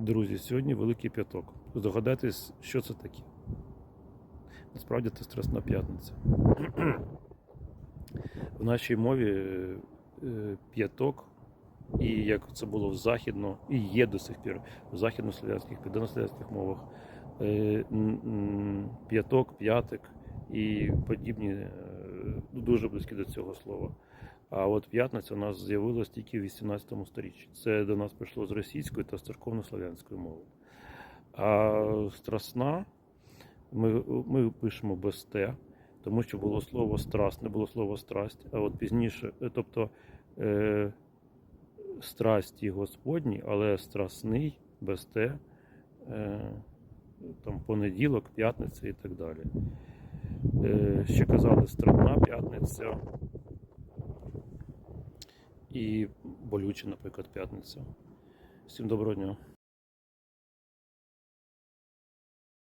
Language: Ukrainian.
Друзі, сьогодні Великий П'яток. Здогадайтесь, що це таке. Насправді це Страсна п'ятниця. В нашій мові е, п'яток, і як це було в західно, і є до сих пір в західнослов'янських, південнослов'янських мовах, е, п'яток, п'ятик і подібні е, ну, дуже близькі до цього слова. А от п'ятниця у нас з'явилась тільки в 18 сторіччі. Це до нас прийшло з російської та з церковнослов'янської мови. А страсна ми, ми пишемо без Т, тому що було слово страст, не було слова страсть. А от пізніше, е, тобто е, страсті Господні, але страсний без Т, е, там понеділок, п'ятниця і так далі. Е, ще казали страдна п'ятниця і болюче, наприклад, п'ятниця. Всім доброго дня.